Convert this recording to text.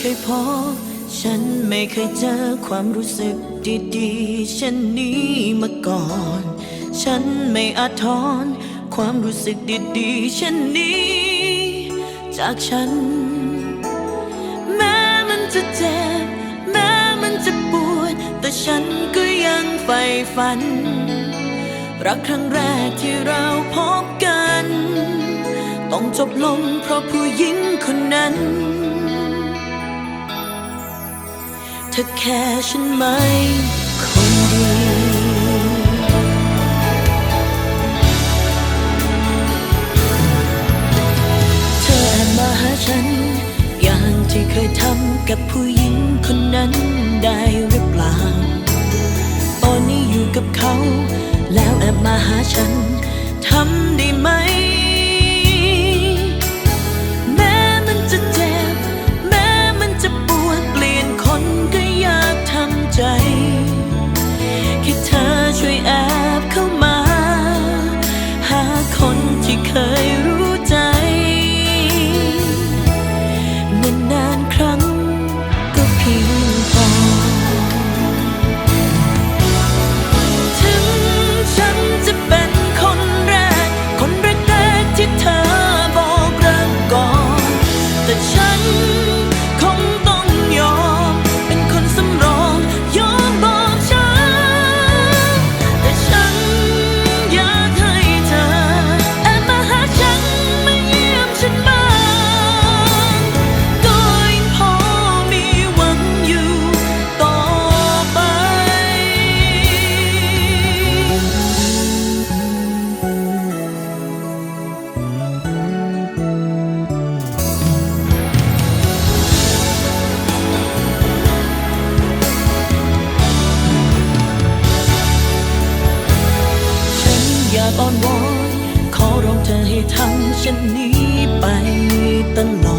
เคยพอ ฉันไม่เคยเจอความรู้สึกดีๆเช่นนี้มาก่อน ฉันไม่อาจถนความรู้สึกดีๆเช่นนี้ จากฉัน ฉันก็ยังใฝ่ฝัน รักครั้งแรกที่เราพบกัน ต้องจบลงเพราะผู้หญิงคนนั้น เธอแค่ฉันไหมคนดีเธอแอบมาหาฉัน อย่างที่เคยทำกับผู้หญิงคนนั้น กับเขา แล้วแอบมาหาฉันทำ อ้อนวอนขอร้องเธอให้ทำเช่นนี้ไปตลอด